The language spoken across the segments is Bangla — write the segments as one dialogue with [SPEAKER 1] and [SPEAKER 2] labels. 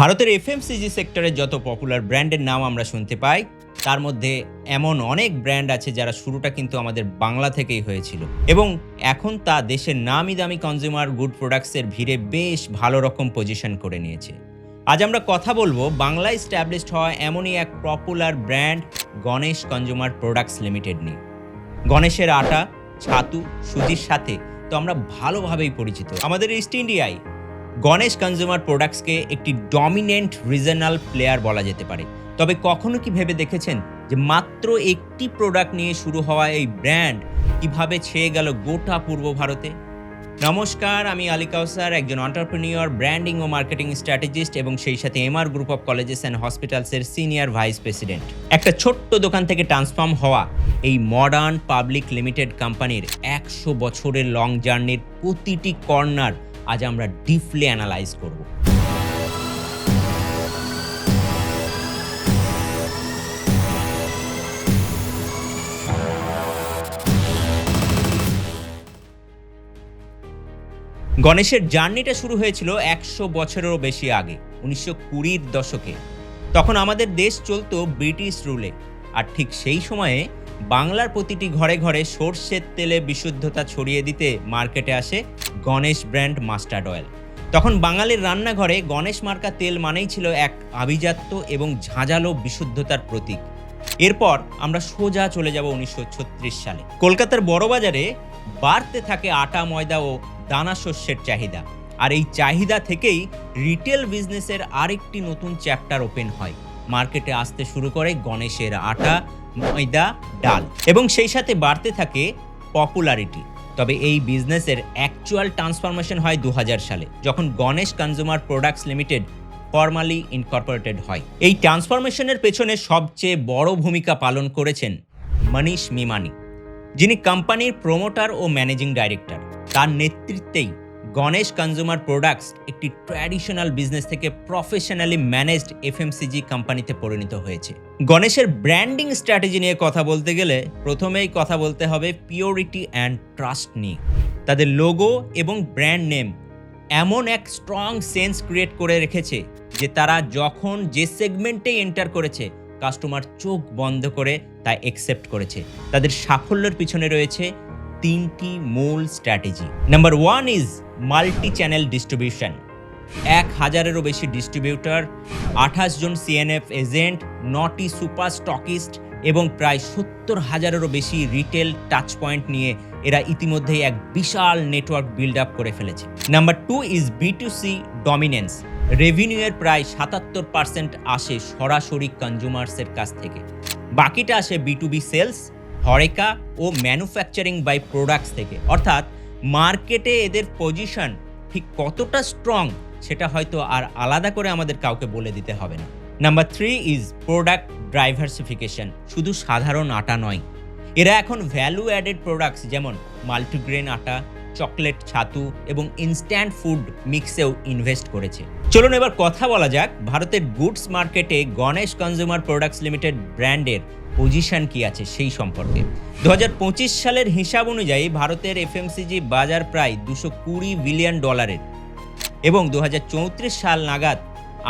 [SPEAKER 1] ভারতের এফএমসিজি সেক্টরের যত পপুলার ব্র্যান্ডের নাম আমরা শুনতে পাই, তার মধ্যে এমন অনেক ব্র্যান্ড আছে যারা শুরুটা কিন্তু আমাদের বাংলা থেকেই হয়েছিল। এবং এখন তা দেশের নামি দামি কনজিউমার গুড প্রোডাক্টসের ভিড়ে বেশ ভালো রকম পজিশন করে নিয়েছে। আজ আমরা কথা বলব বাংলায় স্ট্যাবলিশড হওয়া এমনই এক popular brand Ganesh consumer products limited নিয়ে। গণেশের আটা, ছাতু, সুজির সাথে তো আমরা ভালোভাবেই পরিচিত। আমাদের ইস্ট ইন্ডিয়ায় গণেশ কনজিউমার প্রোডাক্টসকে একটি ডমিনেন্ট রিজনাল প্লেয়ার বলা যেতে পারে। তবে কখনো কি ভেবে দেখেছেন যে মাত্র একটি প্রোডাক্ট নিয়ে শুরু হওয়া এই ব্র্যান্ড কীভাবে ছেয়ে গেল গোটা পূর্ব ভারতে? নমস্কার, আমি আলী কাউসার, একজন অন্টারপ্রেনিয়র ব্র্যান্ডিং ও মার্কেটিং স্ট্র্যাটেজিস্ট এবং সেই সাথে MR group of colleges and হসপিটালসের senior vice president একটা ছোট্ট দোকান থেকে ট্রান্সফর্ম হওয়া এই মডার্ন পাবলিক লিমিটেড কোম্পানির একশো বছরের লং জার্নির প্রতিটি কর্নার আজ আমরা ডিপলি অ্যানালাইজ করব। গণেশের জার্নিটা শুরু হয়েছিল একশো বছরেরও বেশি আগে, উনিশশো কুড়ির দশকে। তখন আমাদের দেশ চলতো ব্রিটিশ রুলে। আর ঠিক সেই সময়ে বাংলার প্রতিটি ঘরে ঘরে সর্ষের তেলে বিশুদ্ধতা ছড়িয়ে দিতে মার্কেটে আসে গণেশ ব্র্যান্ড মাস্টার্ড অয়েল। তখন বাঙালির রান্নাঘরে গণেশ মার্কা তেল মানেই ছিল এক আভিজাত্য এবং ঝাঁঝালো বিশুদ্ধতার প্রতীক। এরপর আমরা সোজা চলে যাব উনিশশো ছত্রিশ সালে। কলকাতার বড়বাজারে বাড়তে থাকে আটা, ময়দা ও দানা শস্যের চাহিদা। আর এই চাহিদা থেকেই রিটেল বিজনেসের আরেকটি নতুন চ্যাপ্টার ওপেন হয়। মার্কেটে আসতে শুরু করে গণেশের আটা, ময়দা, ডাল এবং সেই সাথে বাড়তে থাকে পপুলারিটি তবে এই বিজনেসের অ্যাকচুয়াল ট্রান্সফরমেশন হয় দু হাজার সালে, যখন Ganesh consumer products limited formally incorporated হয়। এই ট্রান্সফরমেশনের পেছনে সবচেয়ে বড় ভূমিকা পালন করেছেন মনীষ মিমানি, যিনি কোম্পানির প্রমোটার ও ম্যানেজিং ডাইরেক্টর তার নেতৃত্বেই গণেশ কনজিউমার প্রোডাক্টস একটি ট্র্যাডিশনাল বিজনেস থেকে প্রফেশনালি ম্যানেজড এফএমসিজি কোম্পানিতে পরিণত হয়েছে। গণেশের ব্র্যান্ডিং স্ট্র্যাটেজি নিয়ে কথা বলতে গেলে প্রথমেই কথা বলতে হবে পিওরিটি অ্যান্ড ট্রাস্ট নিয়ে। তাদের লোগো এবং ব্র্যান্ড নেম এমন এক স্ট্রং সেন্স ক্রিয়েট করে রেখেছে যে তারা যখন যে সেগমেন্টে এন্টার করেছে কাস্টমার চোখ বন্ধ করে তা একসেপ্ট করেছে। তাদের সাফল্যের পিছনে রয়েছে তিনটি মূল strategy number one is multi channel distribution এক হাজারেরও বেশি ডিস্ট্রিবিউটর আঠাশ জন সিএনএফ এজেন্ট নটি সুপার স্টকিস্ট এবং প্রায় সত্তর হাজারেরও বেশি রিটেল টাচ পয়েন্ট নিয়ে এরা ইতিমধ্যেই এক বিশাল নেটওয়ার্ক বিল্ড আপ করে ফেলেছে। Number two is B to C dominance রেভিনিউয়ের প্রায় সাতাত্তর পার্সেন্ট আসে সরাসরি কনজিউমার্সের কাছ থেকে। বাকিটা আসে B to B sales horeca O manufacturing by products থেকে। অর্থাৎ মার্কেটে এদের পজিশন ঠিক কতটা স্ট্রং সেটা হয়তো আর আলাদা করে আমাদের কাউকে বলে দিতে হবে না। Number three is product diversification, শুধু সাধারণ আটা নয়। এরা এখন ভ্যালু অ্যাডেড প্রোডাক্টস যেমন মাল্টিগ্রেন আটা চকলেট ছাতু এবং ইনস্ট্যান্ট ফুড মিক্সেও ইনভেস্ট করেছে। চলুন এবার কথা বলা যাক ভারতের গুডস মার্কেটে গণেশ কনজিউমার প্রোডাক্টস লিমিটেড ব্র্যান্ডের পজিশন কি আছে সেই সম্পর্কে। দু হাজার পঁচিশ সালের হিসাব অনুযায়ী ভারতের এফএমসিজি বাজার প্রায় দুশো কুড়ি বিলিয়ন ডলারের এবং দু হাজার চৌত্রিশ সাল নাগাদ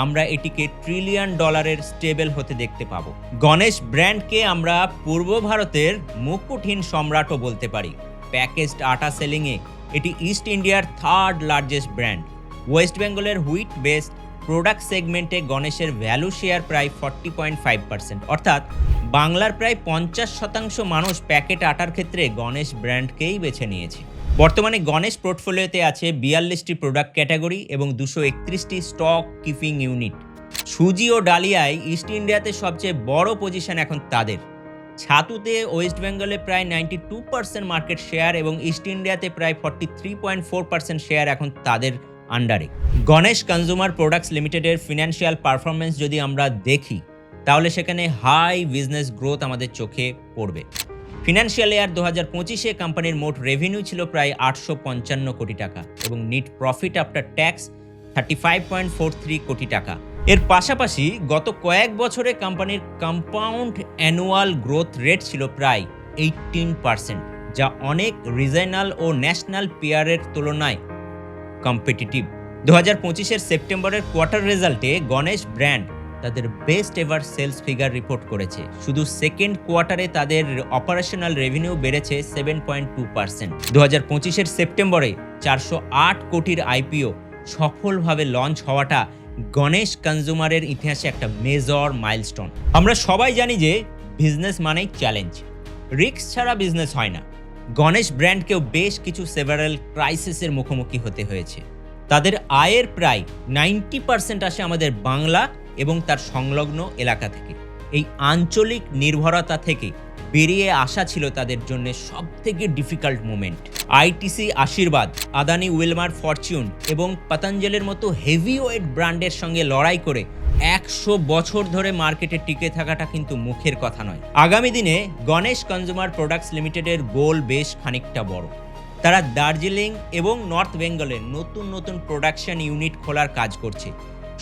[SPEAKER 1] আমরা এটিকে ট্রিলিয়ন ডলারের স্টেবল হতে দেখতে পাবো। গণেশ ব্র্যান্ডকে আমরা পূর্ব ভারতের মুকুটহীন সম্রাটও বলতে পারি। প্যাকেজড আটা সেলিংয়ে এটি ইস্ট ইন্ডিয়ার থার্ড লার্জেস্ট ব্র্যান্ড ওয়েস্ট বেঙ্গলের হুইট বেসড প্রোডাক্ট সেগমেন্টে গণেশের ভ্যালু শেয়ার প্রায় ফর্টি পয়েন্ট ফাইভ পার্সেন্ট অর্থাৎ বাংলার প্রায় পঞ্চাশ শতাংশ মানুষ প্যাকেট আটার ক্ষেত্রে গণেশ ব্র্যান্ডকেই বেছে নিয়েছে। বর্তমানে গণেশ পোর্টফোলিওতে আছে বিয়াল্লিশটি প্রোডাক্ট ক্যাটাগরি এবং দুশো একত্রিশটি স্টক কিপিং ইউনিট সুজি ও ডালিয়ায় ইস্ট ইন্ডিয়াতে সবচেয়ে বড় পজিশন এখন তাদের। ছাতুতে ওয়েস্ট বেঙ্গলে প্রায় ninety two percent market share এবং ইস্ট ইন্ডিয়াতে প্রায় forty three point four percent share এখন তাদের আন্ডারে। গণেশ কনজিউমার প্রোডাক্টস লিমিটেডের ফিনান্সিয়াল পারফরমেন্স যদি আমরা দেখি, তাহলে সেখানে হাই বিজনেস গ্রোথ আমাদের চোখে পড়বে। ফিনান্সিয়াল ইয়ার দু হাজার পঁচিশে কোম্পানির মোট রেভিনিউ ছিল প্রায় আটশো পঞ্চান্ন কোটি টাকা এবং net profit after tax thirty five point four three কোটি টাকা। এর পাশাপাশি গত কয়েক বছরে কোম্পানির কম্পাউন্ড অ্যানুয়াল গ্রোথ রেট ছিল প্রায় এইটিন পার্সেন্ট, যা অনেক রিজনাল ও ন্যাশনাল পেয়ারের তুলনায় কম্পিটিটিভ দু হাজার পঁচিশের সেপ্টেম্বরের কোয়ার্টার রেজাল্টে গণেশ ব্র্যান্ড তাদের best ever sales figure report করেছে। শুধু সেকেন্ড কোয়ার্টারে তাদের অপারেশনাল রেভিনিউ বেড়েছে সেভেন পয়েন্ট টু পার্সেন্ট দু হাজার পঁচিশের সেপ্টেম্বরে চারশো আট কোটির আইপিও সফলভাবে লঞ্চ হওয়াটা গণেশ কনজুমারের ইতিহাসে একটা মেজর মাইলস্টোন আমরা সবাই জানি যে বিজনেস মানেই চ্যালেঞ্জ রিস্ক ছাড়া বিজনেস হয় না। গণেশ ব্র্যান্ডকেও বেশ কিছু সেভারাল ক্রাইসিসের মুখোমুখি হতে হয়েছে। তাদের আয়ের প্রায় নাইনটি পার্সেন্ট আসে আমাদের বাংলা এবং তার সংলগ্ন এলাকা থেকে। এই আঞ্চলিক নির্ভরতা থেকে বেরিয়ে আসা ছিল তাদের জন্য সব থেকে ডিফিকাল্ট মুমেন্ট আইটিসি আশীর্বাদ, আদানি, উইলমার ফরচুন এবং পতঞ্জলির মতো হেভি ওয়েট ব্র্যান্ডের সঙ্গে লড়াই করে একশো বছর ধরে মার্কেটে টিকে থাকাটা কিন্তু মুখের কথা নয়। আগামী দিনে গণেশ কনজুমার প্রোডাক্টস লিমিটেডের গোল বেশ খানিকটা বড়। তারা দার্জিলিং এবং নর্থ বেঙ্গলে নতুন নতুন প্রোডাকশন ইউনিট খোলার কাজ করছে।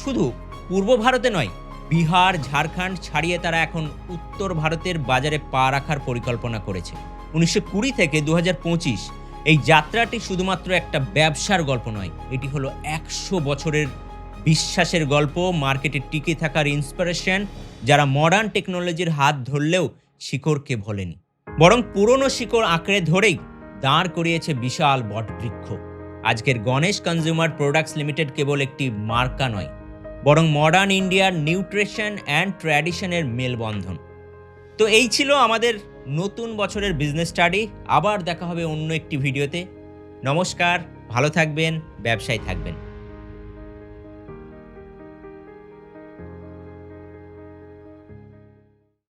[SPEAKER 1] শুধু পূর্ব ভারতে নয়, বিহার, ঝাড়খণ্ড ছাড়িয়ে তারা এখন উত্তর ভারতের বাজারে পা রাখার পরিকল্পনা করেছে। উনিশশো কুড়ি থেকে দু এই যাত্রাটি শুধুমাত্র একটা ব্যবসার গল্প নয়, এটি হলো একশো বছরের বিশ্বাসের গল্প, মার্কেটে টিকে থাকার ইন্সপিরেশন যারা মডার্ন টেকনোলজির হাত ধরলেও শিকড়কে ভোলেনি। বরং পুরনো শিকড় আঁকড়ে ধরেই দাঁড় করিয়েছে বিশাল বটবৃক্ষ। আজকের গণেশ কনজিউমার প্রোডাক্টস লিমিটেড কেবল একটি মার্কা নয়, বরং মডার্ন ইন্ডিয়ার নিউট্রিশন অ্যান্ড ট্র্যাডিশনের মেলবন্ধন। তো এই ছিল আমাদের নতুন বছরের বিজনেস স্টাডি আবার দেখা হবে অন্য একটি ভিডিওতে নমস্কার, ভালো থাকবেন, ব্যবসায় থাকবেন।